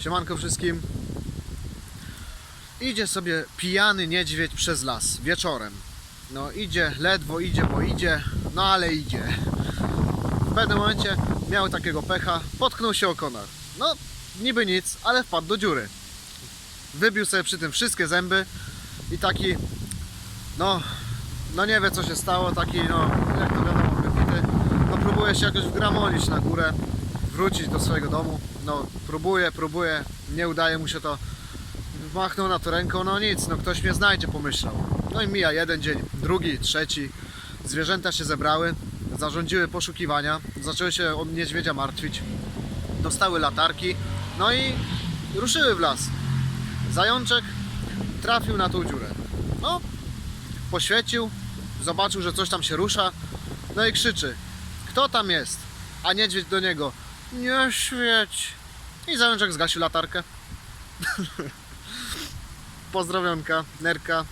Siemanko wszystkim. Idzie sobie pijany niedźwiedź przez las wieczorem. No idzie, ledwo idzie, bo idzie, no ale idzie. W pewnym momencie miał takiego pecha, potknął się o konar. No niby nic, ale wpadł do dziury. Wybił sobie przy tym wszystkie zęby i taki, no, no nie wie co się stało, taki no, jak to wiadomo, wybity. No próbuje się jakoś wgramolić na górę, wrócić do swojego domu. No próbuje, próbuje, nie udaje mu się to. Machnął na to ręką, no nic, no ktoś mnie znajdzie, pomyślał. No i mija jeden dzień, drugi, trzeci. Zwierzęta się zebrały, zarządziły poszukiwania, zaczęły się od niedźwiedzia martwić. Dostały latarki, no i ruszyły w las. Zajączek trafił na tą dziurę. No, poświecił, zobaczył, że coś tam się rusza, no i krzyczy: Kto tam jest? A niedźwiedź do niego: Nie świeć. I zajączek zgasił latarkę. Pozdrowionka, nerka.